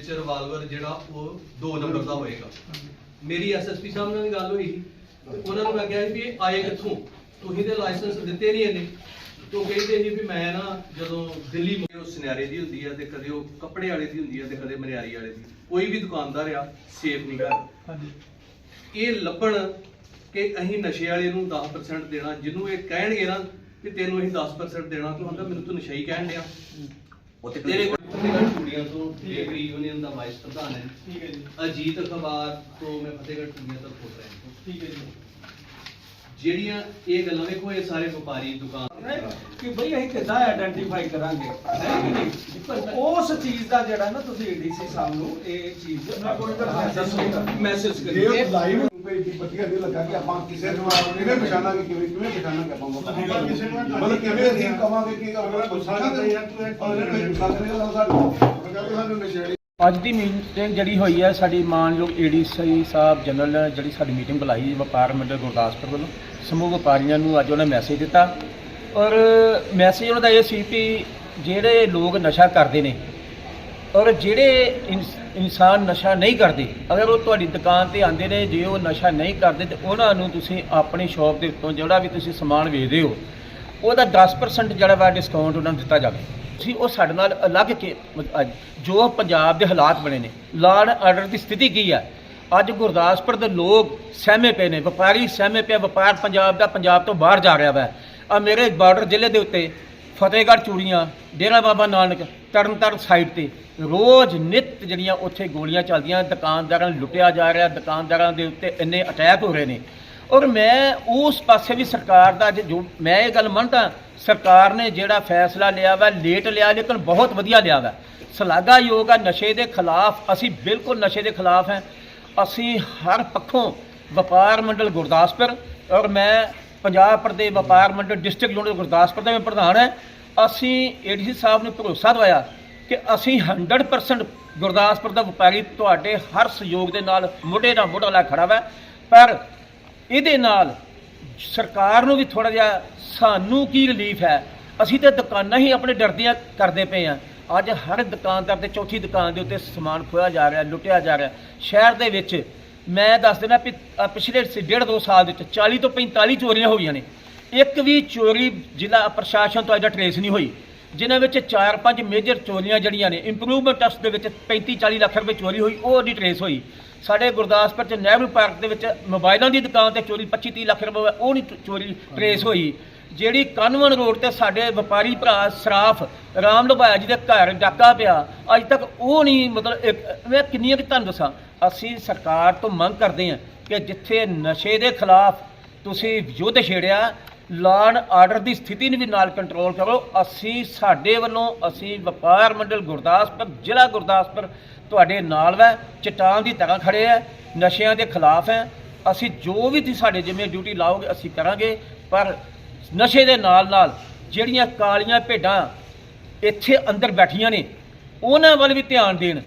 ਵਿੱਚ ਰਿਵਾਲਵਰ ਜਿਹੜਾ ਉਹ 2 ਨੰਬਰ ਦਾ ਹੋਏਗਾ। ਮੇਰੀ ਐਸਐਸਪੀ ਸਾਹਿਬ ਨਾਲ ਵੀ ਗੱਲ ਹੋਈ। ਸੀ ਤੇ ਉਹਨਾਂ ਨੂੰ ਮੈਂ ਕਿਹਾ ਸੀ ਵੀ ਇਹ ਆਏ ਕਿੱਥੋਂ? ਤੁਸੀਂ ਤੇ ਲਾਇਸੈਂਸ ਦਿੱਤੇ ਨਹੀਂ ਇਹਨੇ ਤੋਂ ਕਹਿੰਦੇ ਸੀ ਵੀ ਮੈਂ ਨਾ ਜਦੋਂ ਦਿੱਲੀ ਮੁਕੇ ਉਹ ਸੁਨਿਆਰੇ ਦੀ ਹੁੰਦੀ ਆ ਤੇ ਕਦੇ ਉਹ ਕੱਪੜੇ ਵਾਲੇ ਦੀ ਹੁੰਦੀ ਆ ਤੇ ਕਦੇ ਮਨਿਆਰੀ ਵਾਲੇ ਦੀ। ਕੋਈ ਵੀ ਦੁਕਾਨਦਾਰ ਆ ਸੇਫ ਨਹੀਂ ਹਾਂਜੀ। ਇਹ ਲੱਭਣ ਕਿ ਅਸੀਂ ਨਸ਼ੇ ਵਾਲੇ ਨੂੰ 10% ਦੇਣਾ ਜਿਹਨੂੰ ਇਹ ਕਹਿਣਗੇ ਨਾ ਕਿ ਤੈਨੂੰ ਅਸੀਂ 10% ਦੇਣਾ ਤੂੰ ਕਹਿੰਦਾ ਮੈਨੂੰ ਤੂੰ ਨਸ਼ਾ ਹੀ ਕਹਿਣ ਡਿਆ। ਉੱਥੇ ਤੇਰੇ ਕੋਲ ਫਤਿਹਗੜ੍ਹ ਚੂੜੀਆਂ ਤੋਂ ਬੇਕਰੀ ਯੂਨੀਅਨ ਦਾ ਵਾਈਸ ਪ੍ਰਧਾਨ ਹੈ। ਠੀਕ ਹੈ ਜੀ। ਅਜੀਤ ਅਖਬਾਰ ਤੋਂ ਮੈਂ ਫਤਿਹਗੜ੍ਹ ਚੂੜੀਆਂ ਤੱਕ ਪਹੁੰਚ ਰਿਹਾ ਠੀਕ ਹੈ ਜੀ। ਜਿਹੜੀਆਂ ਇਹ ਗੱਲਾਂ ਵੇਖੋ ਇਹ ਸਾਰੇ ਵਪਾਰੀ ਦੁਕਾਨ ਕਿ ਬਈ ਅਸੀਂ ਕਿੱਦਾਂ ਆਇਡੈਂਟੀਫਾਈ ਕਰਾਂਗੇ? ਹੈ ਕਿ ਨਹੀਂ? ਪਰ ਉਸ ਚੀਜ਼ ਦਾ ਜਿਹੜਾ ਨਾ ਤੁਸੀਂ ਏਡੀਸੀ ਸਾਹਿਬ ਨੂੰ ਇਹ ਚੀਜ਼ ਮੈਂ ਕੋਈ ਗੱਲ ਦੱਸੋ। ਮੈਸੇਜ ਜੇ ਕਰੀਏ ਉਹ ਲਾਈਵ ਕੋਈ ਪੱਤੀਆਂ ਦੇ ਲੱਗਾ ਕਿ ਆਪਾਂ ਕਿਸੇ ਨੂੰ ਕਿਵੇਂ ਪਛਾਣਾਂਗੇ ਕਿਵੇਂ ਕਿਵੇਂ ਪਛਾਣਾਂਗੇ ਆਪਾਂ ਆਪਾਂ ਕਿਸੇ ਨੂੰ ਮਤਲਬ ਕਿਵੇਂ ਅਸੀਂ ਕਵਾਂਗੇ ਕਿ ਅਗਲਾ ਗੁੱਸਾ ਨਹੀਂ ਯਾਰ ਤੂੰ ਇਹ ਅਗਲੇ ਨੂੰ ਗੁੱਸਾ ਕਰੇਗਾ ਸਾਨੂੰ ਕਹਿੰਦੇ ਸਾਨੂੰ ਨਸ਼ੇੜੀ ਅੱਜ ਦੀ ਮੀਟਿੰਗ ਜਿਹੜੀ ਹੋਈ ਹੈ ਸਾਡੀ ਮਾਨਯੋਗ ਏਡੀਸੀ ਸਾਹਿਬ ਜਨਰਲ ਨੇ ਜਿਹੜੀ ਸਾਡੀ ਮੀਟਿੰਗ ਬੁਲਾਈ ਵਪਾਰ ਮੰਡਲ ਗੁਰਦਾਸਪੁਰ ਵੱਲੋਂ। ਸਮੂਹ ਵਪਾਰੀਆਂ ਨੂੰ ਅੱਜ ਉਹਨੇ ਮੈਸੇਜ ਦਿੱਤਾ। ਔਰ ਮੈਸੇਜ ਉਹਨਾਂ ਦਾ ਇਹ ਸੀ ਕਿ ਜਿਹੜੇ ਲੋਕ ਨਸ਼ਾ ਕਰਦੇ ਨੇ, ਔਰ ਜਿਹੜੇ ਇਨਸ- ਇਨਸਾਨ ਨਸ਼ਾ ਨਹੀਂ ਕਰਦੇ, ਅਗਰ ਉਹ ਤੁਹਾਡੀ ਦੁਕਾਨ ਤੇ ਆਉਂਦੇ ਨੇ, ਜੇ ਉਹ ਨਸ਼ਾ ਨਹੀਂ ਕਰਦੇ, ਤੇ ਉਹਨਾਂ ਨੂੰ ਤੁਸੀਂ ਆਪਣੀ ਸ਼ਾਪ ਦੇ ਉੱਤੋਂ ਜਿਹੜਾ ਵੀ ਤੁਸੀਂ ਸਮਾਨ ਵੇਚਦੇ ਹੋ, ਉਹਦਾ 10% ਜਿਹੜਾ ਵਾ ਡਿਸਕਾਊਂਟ ਉਹਨਾਂ ਨੂੰ ਦਿੱਤਾ ਜਾਵੇ। ਤੁਸੀਂ ਉਹ ਸਾਡੇ ਨਾਲ ਅਲੱਗ ਕੇ, ਅੱਜ ਜੋ ਪੰਜਾਬ ਦੇ ਹਾਲਾਤ ਬਣੇ ਨੇ, ਲਾਅ ਐਂਡ ਆਰਡਰ ਦੀ ਸਥਿਤੀ ਕੀ ਹੈ ਅੱਜ ਗੁਰਦਾਸਪੁਰ ਦੇ ਲੋਕ ਸਹਿਮੇ ਪਏ ਨੇ, ਵਪਾਰੀ ਸਹਿਮੇ ਪਏ ਵਪਾਰ ਪੰਜਾਬ ਦਾ ਪੰਜਾਬ ਤੋਂ ਬਾਹਰ ਜਾ ਰਿਹਾ ਵਾ। ਆ ਮੇਰੇ ਬਾਰਡਰ ਜ਼ਿਲ੍ਹੇ ਦੇ ਉੱਤੇ ਫਤਿਹਗੜ੍ਹ ਚੂੜੀਆਂ, ਡੇਰਾ ਬਾਬਾ ਨਾਨਕ, ਤਰਨਤਾਰਨ ਸਾਈਡ ਤੇ ਰੋਜ਼ ਨਿਤ ਜਿਹੜੀਆਂ ਉੱਥੇ ਗੋਲੀਆਂ ਚੱਲਦੀਆਂ, ਦੁਕਾਨਦਾਰਾਂ ਨੂੰ ਲੁੱਟਿਆ ਜਾ ਰਿਹਾ, ਦੁਕਾਨਦਾਰਾਂ ਦੇ ਉੱਤੇ ਇੰਨੇ ਅਟੈਕ ਹੋ ਰਹੇ ਨੇ। ਔਰ ਮੈਂ ਉਸ ਪਾਸੇ ਵੀ ਸਰਕਾਰ ਦਾ ਜੋ ਮੈਂ ਇਹ ਗੱਲ ਮੰਨਦਾ, ਸਰਕਾਰ ਨੇ ਜਿਹੜਾ ਫੈਸਲਾ ਲਿਆ ਵਾ ਲੇਟ ਲਿਆ, ਲੇਕਿਨ ਬਹੁਤ ਵਧੀਆ ਲਿਆ ਵਾ। ਸ਼ਲਾਘਾਯੋਗ ਆ ਨਸ਼ੇ ਦੇ ਖਿਲਾਫ, ਅਸੀਂ ਬਿਲਕੁਲ ਨਸ਼ੇ ਦੇ ਖਿਲਾਫ ਹੈ। ਅਸੀਂ ਹਰ ਪੱਖੋਂ ਵਪਾਰ ਮੰਡਲ ਗੁਰਦਾਸਪੁਰ ਔਰ ਮੈਂ ਪੰਜਾਬ ਪ੍ਰਦੇ ਵਪਾਰ ਮੰਡਲ ਡਿਸਟ੍ਰਿਕਟ ਯੂਨਿਟ ਗੁਰਦਾਸਪੁਰ ਦਾ ਮੈਂ ਪ੍ਰਧਾਨ ਹੈ। ਅਸੀਂ ਏਡੀਸੀ ਸਾਹਿਬ ਨੂੰ ਭਰੋਸਾ ਦਵਾਇਆ ਕਿ ਅਸੀਂ 100% ਗੁਰਦਾਸਪੁਰ ਦਾ ਵਪਾਰੀ ਤੁਹਾਡੇ ਹਰ ਸਹਿਯੋਗ ਦੇ ਨਾਲ ਮੋਢੇ ਨਾਲ ਮੋਢਾ ਲਾ ਖੜਾ ਵਾ। ਪਰ ਇਹਦੇ ਨਾਲ ਸਰਕਾਰ ਨੂੰ ਵੀ ਥੋੜਾ ਜਿਹਾ ਸਾਨੂੰ ਕੀ ਰਿਲੀਫ ਹੈ? ਅਸੀਂ ਤੇ ਦੁਕਾਨਾਂ ਹੀ ਆਪਣੇ ਡਰਦਿਆਂ ਕਰਦੇ ਪਏ ਆ ਅੱਜ ਹਰ ਦੁਕਾਨਦਾਰ ਤੇ ਚੌਥੀ ਦੁਕਾਨ ਦੇ ਉੱਤੇ ਸਮਾਨ ਖੋਇਆ ਜਾ ਰਿਹਾ, ਲੁੱਟਿਆ ਜਾ ਰਿਹਾ। ਸ਼ਹਿਰ ਦੇ ਵਿੱਚ ਮੈਂ ਦੱਸ ਦੇਣਾ ਵੀ ਪਿਛਲੇ ਡੇਢ ਦੋ ਸਾਲ ਦੇ ਵਿੱਚ 40 ਤੋਂ 45 ਚੋਰੀਆਂ ਹੋਈਆਂ ਨੇ। ਇੱਕ ਵੀ ਚੋਰੀ ਜ਼ਿਲ੍ਹਾ ਪ੍ਰਸ਼ਾਸਨ ਤੋਂ ਅਜਾ ਟਰੇਸ ਨਹੀਂ ਹੋਈ, ਜਿਨ੍ਹਾਂ ਵਿੱਚ 4-5 ਮੇਜਰ ਚੋਰੀਆਂ ਜਿਹੜੀਆਂ ਨੇ ਇੰਪਰੂਵਮੈਂਟ ਟੈਸਟ ਦੇ ਵਿੱਚ 35-40 ਲੱਖ ਰੁਪਏ ਚੋਰੀ ਹੋਈ, ਉਹ ਨਹੀਂ ਟਰੇਸ ਹੋਈ। ਸਾਡੇ ਗੁਰਦਾਸਪੁਰ ਚ ਨਹਿਰੂ ਪਾਰਕ ਦੇ ਵਿੱਚ ਮੋਬਾਈਲਾਂ ਦੀ ਦੁਕਾਨ ਤੇ ਚੋਰੀ 25-30 ਲੱਖ ਰੁਪਏ, ਉਹ ਨਹੀਂ ਚੋਰੀ ਟਰੇਸ ਹੋਈ। ਜਿਹੜੀ ਕਨਵਨ ਰੋਡ ਤੇ ਸਾਡੇ ਵਪਾਰੀ ਭਰਾ ਸਰਾਫ ਰਾਮ ਲੁਭਾਇਆ ਜੀ ਦੇ ਘਰ ਡਾਕਾ ਪਿਆ, ਅੱਜ ਤੱਕ ਉਹ ਨਹੀਂ ਮਤਲਬ ਮੈਂ ਕਿੰਨੀਆਂ ਕਿ ਤੁਹਾਨੂੰ ਦੱਸਾਂ, ਅਸੀਂ ਸਰਕਾਰ ਤੋਂ ਮੰਗ ਕਰਦੇ ਹਾਂ ਕਿ ਜਿੱਥੇ ਨਸ਼ੇ ਦੇ ਖਿਲਾਫ ਤੁਸੀਂ ਯੁੱਧ ਛੇੜਿਆ ਲਾਅ ਆਰਡਰ ਦੀ ਸਥਿਤੀ ਨੂੰ ਵੀ ਨਾਲ ਕੰਟਰੋਲ ਕਰੋ। ਅਸੀਂ ਸਾਡੇ ਵੱਲੋਂ ਅਸੀਂ ਵਪਾਰ ਮੰਡਲ ਗੁਰਦਾਸਪੁਰ, ਜ਼ਿਲ੍ਹਾ ਗੁਰਦਾਸਪੁਰ ਤੁਹਾਡੇ ਨਾਲ ਵੈ। ਚਟਾਨ ਦੀ ਤਰ੍ਹਾਂ ਖੜੇ ਆ ਨਸ਼ਿਆਂ ਦੇ ਖਿਲਾਫ ਹੈ ਅਸੀਂ ਜੋ ਵੀ ਤੁਸੀਂ ਸਾਡੇ ਜਿਵੇਂ ਡਿਊਟੀ ਲਾਓਗੇ, ਅਸੀਂ ਕਰਾਂਗੇ। ਪਰ ਨਸ਼ੇ ਦੇ ਨਾਲ ਨਾਲ ਜਿਹੜੀਆਂ ਕਾਲੀਆਂ ਭੇਡਾਂ ਇੱਥੇ ਅੰਦਰ ਬੈਠੀਆਂ ਨੇ, ਉਹਨਾਂ ਵੱਲ ਵੀ ਧਿਆਨ ਦੇਣ।